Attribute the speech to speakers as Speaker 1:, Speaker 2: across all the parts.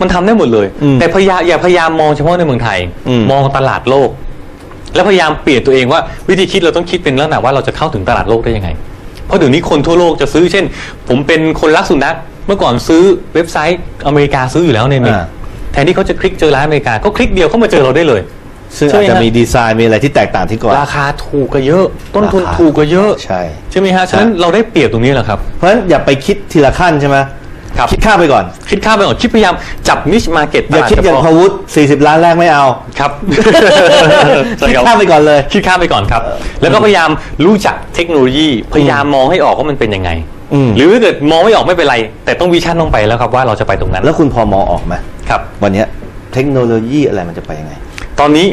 Speaker 1: มันทำได้หมดเลย
Speaker 2: อืม
Speaker 1: แต่พยายามอย่าพยายามมองเฉพาะในเมืองไทย
Speaker 2: อืม
Speaker 1: มองตลาดโลก แล้วพยายามเปลี่ยนตัวเองว่าวิธีคิดเราต้องคิดเป็นลักษณะว่าเราจะเข้าถึงตลาดโลกได้ยังไง เพราะเดี๋ยวนี้คนทั่วโลกจะซื้อเช่น ผมเป็นคนรักสุนัขเมื่อก่อนซื้อเว็บไซต์อเมริกาซื้ออยู่แล้วในเมก
Speaker 2: อ่า
Speaker 1: แทนที่เขาจะคลิกเจอร้านอเมริกาก็คลิกเดียวเข้ามาเจอเราได้เลย
Speaker 2: ซึ่ง
Speaker 1: ใช่
Speaker 2: อาจจะ
Speaker 1: ฮะ
Speaker 2: มีดีไซน์มีอะไรที่แตกต่างที่ก่อน
Speaker 1: ราคาถูกก็เยอะ ต้นทุน
Speaker 2: ราคา
Speaker 1: ถูกก็เยอะ
Speaker 2: ใช่
Speaker 1: ใช่ไหมฮะฉะนั้นเราได้เปรียบตรงนี้แหละครับ
Speaker 2: เพราะฉะนั้นอย่าไปคิดทีละขั้นใช่ไหม
Speaker 1: ครับ
Speaker 2: คิดข้ามไปก่อน
Speaker 1: คิดข้ามไปก่อนคิดพยายามจับนิชมาเก็ต
Speaker 2: อย่าคิดอย่างพาวุฒิ40 ล้านแรกไม่เอา
Speaker 1: ครับใช่
Speaker 2: คิด
Speaker 1: รับ
Speaker 2: ข้ามไปก่อนเลย
Speaker 1: คิดข้ามไปก่อนครับ แล้วก็พยายามรู้จักเทคโนโลยี พยายามมองให้ออกว่ามันเป็นยังไง
Speaker 2: อืม
Speaker 1: หรือถ้าเกิดมองไม่ออกไม่เป็นไร แต่ต้องวิชั่นต้องไปแล้วครับว่าเราจะไปตรงนั้น
Speaker 2: แล้วคุณพอมองออกไหม
Speaker 1: ครับ
Speaker 2: วันเนี้ยเทคโนโลยีอะไรมันจะไปยังไง
Speaker 1: ตอนนี้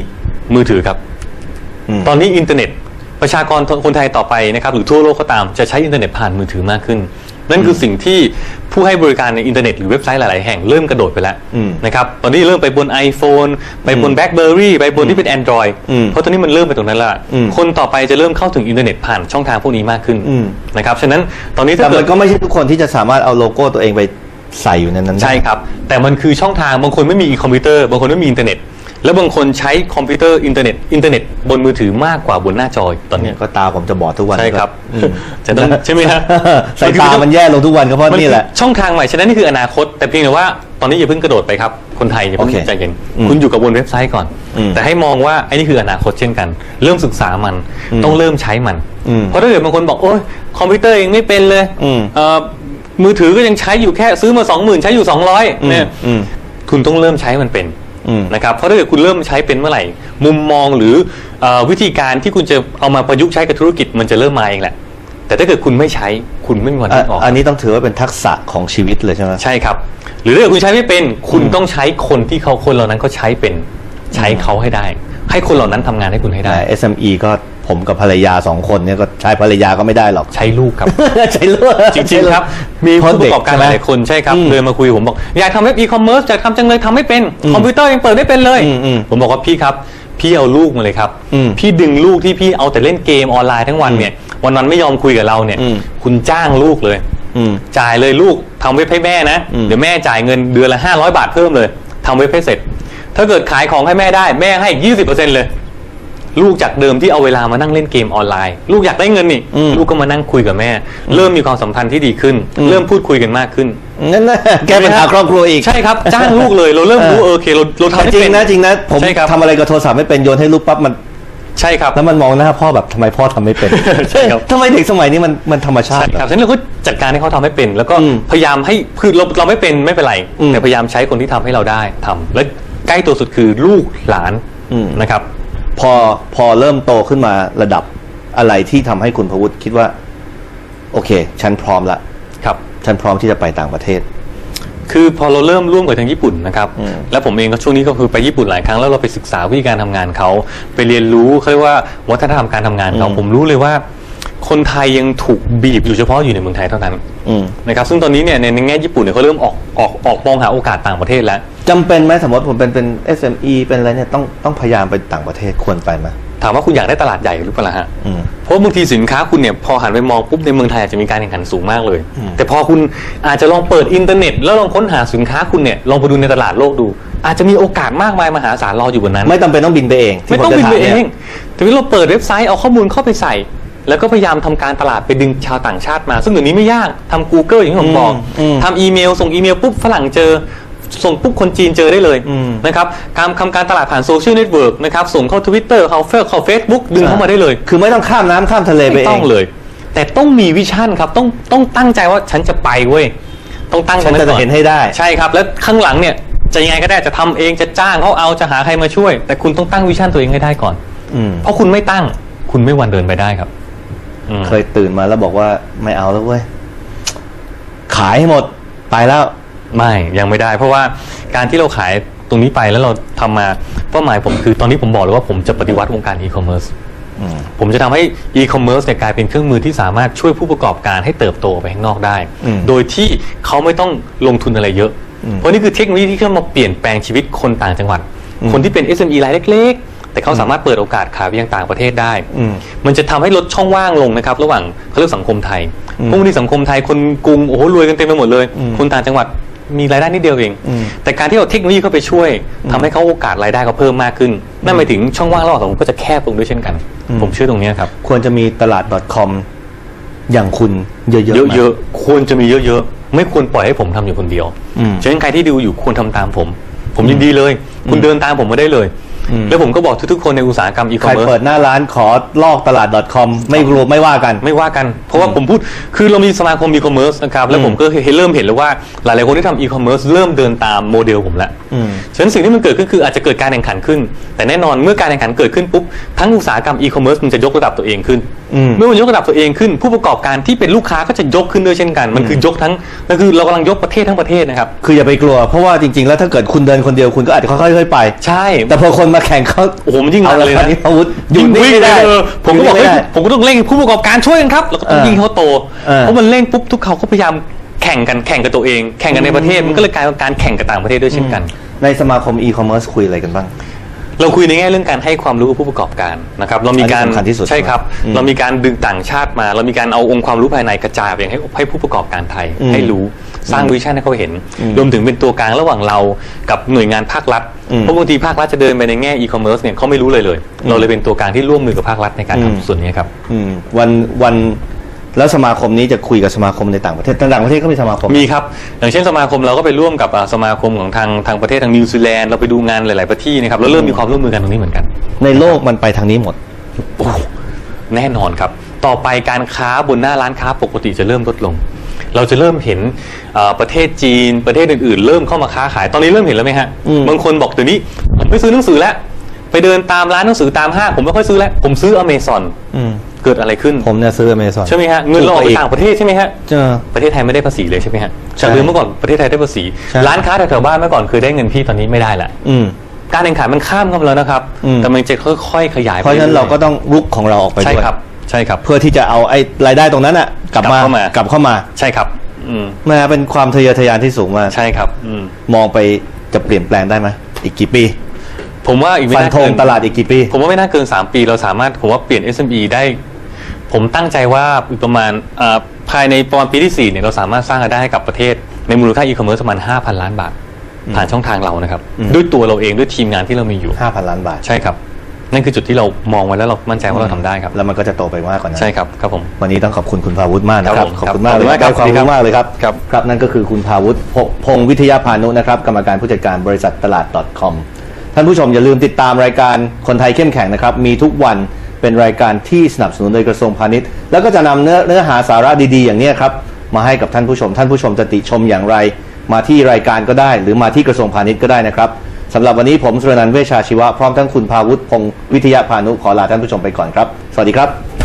Speaker 1: มือถือครับ
Speaker 2: อืม
Speaker 1: ตอนนี้อินเทอร์เน็ตประชากรคนไทยต่อไปนะครับหรือทั่วโลกก็ตามจะใช้อินเทอร์เน็ตผ่านมือถือมากขึ้น นั่นคือสิ่งที่ผู้ให้บริการในอินเทอร์เน็ตหรือเว็บไซต์หลาย ๆ แห่งเริ่มกระโดดไปแล้ว
Speaker 2: อืม
Speaker 1: นะครับตอนนี้เริ่มไปบน iPhone ไปบน BlackBerry ไปบนที่เป็น Android
Speaker 2: อืม
Speaker 1: เพราะตอนนี้มันเริ่มไปตรงนั้นและ
Speaker 2: อืม
Speaker 1: คนต่อไปจะเริ่มเข้าถึงอินเทอร์เน็ตผ่านช่องทางพวกนี้มากขึ้น
Speaker 2: อืม
Speaker 1: นะครับฉะนั้นตอนนี้
Speaker 2: แต่
Speaker 1: ถ้าเกิ
Speaker 2: มั
Speaker 1: ด
Speaker 2: นก็ไม่ใช่ทุกคนที่จะสามารถเอาโลโก้ตัวเองไปใส่อยู่ในนั้นได้
Speaker 1: ใช่ครับ แต่มันคือช่องทางบางคนไม่มีคอมพิวเตอร์บางคนไม่มีอินเทอร์เน็ต แล้วบางคนใช้คอมพิวเตอร์อินเทอร์เน็ตอินเทอร์เน็ตบนมือถือมากกว่าบนหน้าจอตอนเนี้ย
Speaker 2: ก็ตาผมจะบอดทุกวัน
Speaker 1: ใช่ครับ
Speaker 2: อืม
Speaker 1: จะต้องใช่ไหมฮะ
Speaker 2: สายตามันแย่ลงทุกวันก็เพราะ
Speaker 1: มัน
Speaker 2: นี่แหละ
Speaker 1: คือช่องทางใหม่ฉะนั้นนี่คืออนาคต แต่เพียงแต่ว่าตอนนี้อย่าเพิ่งกระโดดไปครับ คนไทยอย่าเพิ่ง
Speaker 2: โอเค
Speaker 1: ใจเย็น
Speaker 2: อืม
Speaker 1: คุณอยู่กับบนเว็บไซต์ก่อน
Speaker 2: อืม
Speaker 1: แต่ให้มองว่าไอ้นี่คืออนาคตเช่นกัน เริ่มศึกษามัน
Speaker 2: อืม
Speaker 1: ต้องเริ่มใช้มัน
Speaker 2: อืม
Speaker 1: เพราะถ้าเกิดบางคนบอกโอ้ยคอมพิวเตอร์เองไม่เป็นเลย
Speaker 2: อืม
Speaker 1: เอ่อมือถือก็ยังใช้อยู่แค่ซื้อมาสองหมื่นใช้อยู่สองร้อยเนี่ย
Speaker 2: อืม
Speaker 1: คุณต้องเริ่มใช้มันเป็น
Speaker 2: อืม
Speaker 1: นะครับเพราะถ้าเกิดคุณเริ่มใช้เป็นเมื่อไหร่ มุมมองหรือเออวิธีการที่คุณจะเอามาประยุกต์ใช้กับธุรกิจมันจะเริ่มมาเองแหละ แต่ถ้าเกิดคุณไม่ใช้คุณไม่มีวัน
Speaker 2: อะ
Speaker 1: นึกออก
Speaker 2: อันนี้ต้องถือว่าเป็นทักษะของชีวิตเลยใช่ไหม
Speaker 1: ใช่ครับ หรือถ้าเกิดคุณใช้ไม่เป็น คุณต้องใช้คนที่เขาคนเหล่านั้นเขาใช้เป็น ใช้เขาให้ได้ ให้คนเหล่านั้นทำงานให้คุณให้ได้
Speaker 2: แต่ SME ก็ ผมกับภรรยาสองคนเนี่ยก็ใช้ภรรยาก็ไม่ได้หรอก
Speaker 1: ใช้ลูกครับ
Speaker 2: ใช้ลูก
Speaker 1: จริงๆครับ มี
Speaker 2: เพราะ
Speaker 1: ผู้ประกอบการ
Speaker 2: เด็ก
Speaker 1: ห
Speaker 2: ใช่ไหม
Speaker 1: ลายๆคนใช่ครับ
Speaker 2: อืม
Speaker 1: เดินมาคุยผมบอกอยากทำเว็บอีคอมเมิร์ซอยากทำจังเลยทำไม่เป็น
Speaker 2: อืม
Speaker 1: คอมพิวเตอร์ยังเปิดไม่เป็นเลย
Speaker 2: อืมอืม
Speaker 1: ผมบอกว่าพี่ครับ พี่เอาลูกมาเลยครับ
Speaker 2: อืม
Speaker 1: พี่ดึงลูกที่พี่เอาแต่เล่นเกมออนไลน์ทั้งวันเนี่ยวันวันๆไม่ยอมคุยกับเราเนี่ย
Speaker 2: อืม
Speaker 1: คุณจ้างลูกเลย
Speaker 2: อืม
Speaker 1: จ่ายเลยลูกทำเว็บให้แม่นะ
Speaker 2: อืม
Speaker 1: เดี๋ยวแม่จ่ายเงินเดือนละ500 บาทเพิ่มเลยทำเว็บให้เสร็จ ถ้าเกิดขายของให้แม่ได้แม่ให้20%เลย ลูกจากเดิมที่เอาเวลามานั่งเล่นเกมออนไลน์ ลูกอยากได้เงินนี่
Speaker 2: อืม
Speaker 1: ลูกก็มานั่งคุยกับแม่ เริ่มมีความสัมพันธ์ที่ดีขึ้น
Speaker 2: อืม
Speaker 1: เริ่มพูดคุยกันมากขึ้น
Speaker 2: นั่นนะแก้ปัญหาครอบครัวอีก
Speaker 1: ใช่ครับจ้างลูกเลยเราเริ่มรู้
Speaker 2: เออ
Speaker 1: เออโอเคเราเราทำ
Speaker 2: แต่
Speaker 1: ให้
Speaker 2: จริ
Speaker 1: เป็
Speaker 2: ง
Speaker 1: น
Speaker 2: นะจริงนะผม
Speaker 1: ใช่ครับ
Speaker 2: ทำอะไรกับโทรศัพท์ไม่เป็นโยนให้ลูกปั๊บมัน
Speaker 1: ใช่ครับ
Speaker 2: แล้วมันมองหน้าพ่อแบบทำไมพ่อทำไม่เป็น
Speaker 1: ใช่ครับ
Speaker 2: ทำไมเด็กสมัยนี้มันมันธรรมชา
Speaker 1: ใช่
Speaker 2: ติ
Speaker 1: ครับฉะนั้นเราก็จัดการให้เขาทำให้เป็น แล้วก็
Speaker 2: อืม
Speaker 1: พยายามให้คือเราเราไม่เป็นไม่เป็นไร
Speaker 2: อืม
Speaker 1: แต่พยายามใช้คนที่ทำให้เราได้ทำและใกล้ตัวสุดคือลูกหลาน
Speaker 2: อืม
Speaker 1: นะครับ
Speaker 2: พอพอเริ่มโตขึ้นมาระดับอะไรที่ทำให้คุณพวุฒิคิดว่า โอเค ฉันพร้อมละ
Speaker 1: ครับ
Speaker 2: ฉันพร้อมที่จะไปต่างประเทศ
Speaker 1: คือพอเราเริ่มร่วมกับทางญี่ปุ่นนะครับ
Speaker 2: อืม
Speaker 1: แล้วผมเองก็ช่วงนี้ก็คือไปญี่ปุ่นหลายครั้งแล้วเราไปศึกษาวิธีการทำงานเขาไปเรียนรู้เขาเรียกว่าวัฒนธรรมการทำงานเขาผมรู้เลยว่า คนไทยยังถูกบีบอยู่เฉพาะอยู่ในเมืองไทยเท่านั้น
Speaker 2: อืม
Speaker 1: นะครับซึ่งตอนนี้เนี่ยในในแง่ญี่ปุ่นเนี่ยเขาเริ่มออกออกออกมองหาโอกาสต่างประเทศแล้ว
Speaker 2: จำเป็นไหมสมมติผมเป็นเป็น SME เป็นอะไรเนี่ยต้องต้องพยายามไปต่างประเทศควรไปไหม
Speaker 1: ถามว่าคุณอยากได้ตลาดใหญ่หรือเปล่าล่ะฮะ
Speaker 2: อืม
Speaker 1: เพราะบางทีสินค้าคุณเนี่ยพอหันไปมองปุ๊บในเมืองไทยอาจจะมีการแข่งขันสูงมากเลย
Speaker 2: อืม
Speaker 1: แต่พอคุณอาจจะลองเปิดอินเทอร์เน็ต แล้วลองค้นหาสินค้าคุณเนี่ยลองไปดูในตลาดโลกดู อาจจะมีโอกาสมากมายมหาศาลรออยู่บนนั้น
Speaker 2: ไม่จำเป็นต้องบินไปเองที่
Speaker 1: ไม่ต้อง
Speaker 2: ผ
Speaker 1: บิน
Speaker 2: จะ
Speaker 1: ไป
Speaker 2: ถา
Speaker 1: เอ
Speaker 2: นี่
Speaker 1: ง
Speaker 2: ย
Speaker 1: แต่ว่าเราเปิดเว็บไซต์เอาข้อมูลเข้าไปใส่ แล้วก็พยายามทำการตลาดไปดึงชาวต่างชาติมา ซึ่งเดี๋ยวนี้ไม่ยากทำ Google อย่างที่ผมบอก
Speaker 2: อืม
Speaker 1: ทำอีเมล ส่งอีเมลปุ๊บฝรั่งเจอส่งปุ๊บคนจีนเจอได้เลย
Speaker 2: อืม
Speaker 1: นะครับการทำการตลาดผ่านโซเชียลเน็ตเวิร์กนะครับส่งเข้า Twitter เข้าเฟซเข้า Facebook ดึงเข้ามาได้เลย
Speaker 2: คือไม่ต้องข้ามน้ำข้ามทะเลไป
Speaker 1: ไม่
Speaker 2: เอ
Speaker 1: ต้องงเลย แต่ต้องมีวิชั่นครับต้องต้องตั้งใจว่าฉันจะไปเว้ยต้องตั้ง
Speaker 2: ฉัน
Speaker 1: ไว้
Speaker 2: จะ
Speaker 1: ก่อ
Speaker 2: เห็นให้ได้
Speaker 1: ใช่ครับ แล้วข้างหลังเนี่ยจะยังไงก็ได้จะทำเองจะจ้างเขาเอาจะหาใครมาช่วย แต่คุณต้องตั้งวิชั่นตัวเองให้ได้ก่อน
Speaker 2: อืม
Speaker 1: เพราะคุณไม่ตั้งคุณไม่วันเดินไปได้ครับอืม
Speaker 2: เคยตื่นมาแล้วบอกว่าไม่เอาแล้วเว้ยขายให้หมดไปแล้ว
Speaker 1: ไม่ยังไม่ได้ เพราะว่าการที่เราขายตรงนี้ไปแล้วเราทำมาเป้าหมายผมคือตอนนี้ผมบอกเลยว่าผมจะปฏิวัติวงการอีคอมเมิร์ซ
Speaker 2: อืม
Speaker 1: ผมจะทำให้อีคอมเมิร์ซเนี่ยกลายเป็นเครื่องมือที่สามารถช่วยผู้ประกอบการให้เติบโตไปข้างนอกได้
Speaker 2: อืม
Speaker 1: โดยที่เขาไม่ต้องลงทุนอะไรเยอะ
Speaker 2: อืม
Speaker 1: เพราะนี่คือเทคโนโลยีที่เข้ามาเปลี่ยนแปลงชีวิตคนต่างจังหวัด
Speaker 2: อืม
Speaker 1: คนที่เป็น SME รายเล็ก ๆ แต่เขาสามารถเปิดโอกาสขายไปยังต่างประเทศได้
Speaker 2: อืม
Speaker 1: มันจะทำให้ลดช่องว่างลงนะครับ ระหว่างเขาเรียกสังคมไทย
Speaker 2: อืม
Speaker 1: พวกนี้สังคมไทยคนกรุงโอ้โหรวยกันเต็มไปหมดเลย
Speaker 2: อืม
Speaker 1: คนต่างจังหวัดมีรายได้นิดเดียวเอง
Speaker 2: อืม
Speaker 1: แต่การที่เอาเทคโนโลยีเข้าไปช่วยทำให้เขาโอกาสรายได้เขาเพิ่มมากขึ้น นั่นหมายถึงช่องว่างระหว่างสังคมก็จะแคบลงด้วยเช่นกัน ผมเชื่อตรงเนี้ยครับ
Speaker 2: ควรจะมีตลาด .com อย่างคุณเยอะๆไหม
Speaker 1: เยอะๆควรจะมีเยอะๆ ไม่ควรปล่อยให้ผมทำอยู่คนเดียว
Speaker 2: อืม
Speaker 1: ฉะนั้นใครที่ดูอยู่ควรทำตามผม ผมยินดีเลย คุณเดินตามผมมาได้เลย
Speaker 2: อืม
Speaker 1: แล้วผมก็บอกทุกๆคนในอุตสาหกรรมอีค
Speaker 2: ใค
Speaker 1: อ
Speaker 2: ร
Speaker 1: มเมิร์
Speaker 2: เปิ
Speaker 1: ซ
Speaker 2: ดหน้าร้านขอลอกตลาด .com ไม่รู้ไม่ว่ากัน
Speaker 1: ไม่ว่ากัน เพราะว่าผมพูดคือเรามีสมาคมอีคอมเมิร์ซนะครับแล้วผมก็เห็นเริ่มเห็นแล้วว่าหลายๆคนที่ทำอีคอมเมิร์ซเริ่มเดินตามโมเดลผมแล้ว
Speaker 2: อืม
Speaker 1: ฉะนั้นสิ่งที่มันเกิดขึ้นคืออาจจะเกิดการแข่งขันขึ้น แต่แน่นอนเมื่อการแข่งขันเกิดขึ้นปุ๊บทั้งอุตสาหกรรมอีคอมเมิร์ซมันจะยกระดับตัวเองขึ้น
Speaker 2: อืม
Speaker 1: เมื่อมันยกระดับตัวเองขึ้น ผู้ประกอบการที่เป็นลูกค้าก็จะยกขึ้นด้วยเช่นกัน มันคือยกทั้งนั่นคือเรากำลังยกประเทศทั้งประเทศนะครับ
Speaker 2: คืออย่าไปกลัวเพราะว่าจริงๆ แล้วถ้าเกิดคุณเดินคนเดียวคุณก็อาจจะค่อยๆไป
Speaker 1: ใช่
Speaker 2: แต่พอคนมาแข่งเขา
Speaker 1: โอ้โหมันยิ่งหนั
Speaker 2: เอา
Speaker 1: ก
Speaker 2: ละ
Speaker 1: เลย
Speaker 2: คราว
Speaker 1: นะ
Speaker 2: นี้อาวุธอยู่
Speaker 1: ยิ่ง
Speaker 2: นิ่ง
Speaker 1: วิ่ง
Speaker 2: ไม่ได้
Speaker 1: เออผมก็บอก
Speaker 2: ยู่
Speaker 1: เฮ้ย
Speaker 2: นิ่งไม่ได้
Speaker 1: ผมก็ต้องเร่งผู้ประกอบการช่วยกันครับแล้วก็ต้อง
Speaker 2: เออ
Speaker 1: ยิงเขาโต
Speaker 2: เออ
Speaker 1: เพราะมันเร่งปุ๊บทุกเขาก็พยายามแข่งกันแข่งกับตัวเอง แข่งกันในประเทศมันก็เลยกลายเป็นการแข่งกับต่างประเทศด้วยเช่นกัน
Speaker 2: ในสมาคมอีคอมเมิร์ซคุยอะไรกันบ้าง
Speaker 1: เราคุยในแง่เรื่องการให้ความรู้กับผู้ประกอบการนะครับเรามีการ
Speaker 2: อันนี้สำคัญที่สุด
Speaker 1: ใช่ครับ
Speaker 2: อืม
Speaker 1: เรามีการดึงต่างชาติมา เรามีการเอาองค์ความรู้ภายในกระจายไปให้ให้ผู้ประกอบการไทย
Speaker 2: อืม
Speaker 1: ให้รู้สร้างวิชั่นให้เขาเห็น
Speaker 2: อืม
Speaker 1: รวมถึงเป็นตัวกลางระหว่างเรากับหน่วยงานภาครัฐ
Speaker 2: อืม
Speaker 1: เพราะบางทีภาครัฐจะเดินไปในแง่อีคอมเมิร์ซเนี่ยเขาไม่รู้เลยเลย เราเลยเป็นตัวกลางที่ร่วมมือกับภาครัฐในการ
Speaker 2: อืม
Speaker 1: ทำส่วนนี้ครับ
Speaker 2: อืมวันวัน แล้วสมาคมนี้จะคุยกับสมาคมในต่างประเทศต่างประเทศก็มีสมาคม
Speaker 1: มีครับ อย่างเช่นสมาคมเราก็ไปร่วมกับอ่าสมาคมของทางทางประเทศทางนิวซีแลนด์เราไปดูงานหลาย ๆ ประเทศนะครับแล้วเริ่มมีความร่วมมือกันตรงนี้เหมือนกัน
Speaker 2: ในโลกมันไปทางนี้หมด
Speaker 1: โอ้โหแน่นอนครับ ต่อไปการค้าบนหน้าร้านค้าปกติจะเริ่มลดลง เราจะเริ่มเห็นเอ่อประเทศจีนประเทศอื่น ๆ เริ่มเข้ามาค้าขาย ตอนนี้เริ่มเห็นแล้วไหมฮะ
Speaker 2: อืม
Speaker 1: บางคนบอกเดี๋ยวนี้ผมไม่ซื้อหนังสือแล้ว ไปเดินตามร้านหนังสือตามห้างผมไม่ค่อยซื้อแล้ว ผมซื้ออเมซอน
Speaker 2: อืม
Speaker 1: เกิดอะไรขึ้น
Speaker 2: ผมเนี่ยซื้ออเมซอน
Speaker 1: ใช่ไหมฮะเงินเราออกไปต่างประเทศใช่ไหมฮะ
Speaker 2: เจอ
Speaker 1: ประเทศไทยไม่ได้ภาษีเลยใช่ไหมฮะ
Speaker 2: ใช่
Speaker 1: จากเดิมเมื่อก่อนประเทศไทยได้ภาษี
Speaker 2: ใช่
Speaker 1: ร้านค้าแถวๆบ้านเมื่อก่อนเคยได้เงินพี่ตอนนี้ไม่ได้ละ
Speaker 2: อืม
Speaker 1: การแข่งขันมันข้ามเข้ามาแล้วนะครับ
Speaker 2: อืม
Speaker 1: แต่มันจะค่อยๆขยายไป
Speaker 2: เพราะฉะนั้นเราก็
Speaker 1: อย
Speaker 2: ต้องรุกของเราออกไป
Speaker 1: ๆใช่
Speaker 2: ด้วย
Speaker 1: ครับ ใช่ครับ
Speaker 2: เพื่อที่จะเอาไอ้รายได้ตรงนั้นอะ กลับมาก
Speaker 1: ลับเข้ามาก
Speaker 2: ลับเข้ามา
Speaker 1: ใช่ครับ อืม
Speaker 2: แมาเป็นความทะเยอทะยานที่สูงมาก
Speaker 1: ใช่ครับ อืม
Speaker 2: มองไปจะเปลี่ยนแปลงได้ไหมอีกกี่ปี
Speaker 1: ผมว่าอีกไม่
Speaker 2: ฟัน
Speaker 1: น่า
Speaker 2: ธ
Speaker 1: เกิ
Speaker 2: ง
Speaker 1: น
Speaker 2: ตลาดอีกกี่ปี
Speaker 1: ผมว่าไม่น่าเกิน 3 ปีเราสามารถผมว่าเปลี่ยน SME ได้ ผมตั้งใจว่าอีกประมาณอ่าภายในประมาณปีที่ 4 เนี่ยเราสามารถสร้างรายได้ให้กับประเทศ ในมูลค่าอีคอมเมิร์ซประมาณ 5,000 ล้านบาท ผ่านช่องทางเรานะครับ
Speaker 2: อืม
Speaker 1: ด้วยตัวเราเองด้วยทีมงานที่เรามีอยู่
Speaker 2: 5,000 ล้านบาท
Speaker 1: ใช่ครับ นั่นคือจุดที่เรามองไว้แล้วเรามั่นใจว่าเราทำได้ครับ
Speaker 2: แล้วมันก็จะโตไปมากกว่านั้น
Speaker 1: ใช่ครับครับผม
Speaker 2: วันนี้ต้องขอบคุณคุณภาวุฒิมากนะค
Speaker 1: ครั
Speaker 2: รับบ
Speaker 1: ผม
Speaker 2: ขอบคุณมาก
Speaker 1: ขอบ
Speaker 2: เล
Speaker 1: คุ
Speaker 2: ย
Speaker 1: ณมากครับ
Speaker 2: ได้ความรู้มากเลยครับ
Speaker 1: ครับ
Speaker 2: ครับนั่นก็คือคุณภาวุฒิพพงศ์วิทยาพานุนะครับกรรมการผู้จัดการบริษัทตลาด .com ท่านผู้ชมอย่าลืมติดตามรายการคนไทยเข้มแข็งนะครับ มีทุกวันเป็นรายการที่สนับสนุนโดยกระทรวงพาณิชย์ แล้วก็จะนำเนื้อเนื้อหาสาระดีๆ อย่างนี้ครับมาให้กับท่านผู้ชม ท่านผู้ชมจะติชมอย่างไร มาที่รายการก็ได้ หรือมาที่กระทรวงพาณิชย์ก็ได้นะครับสำหรับวันนี้ผมสุรนันท์เวชชาชีวะพร้อมทั้งคุณภาวุฒิพงศ์วิทยาพานุขอลาท่านผู้ชมไปก่อนครับ สวัสดีครับ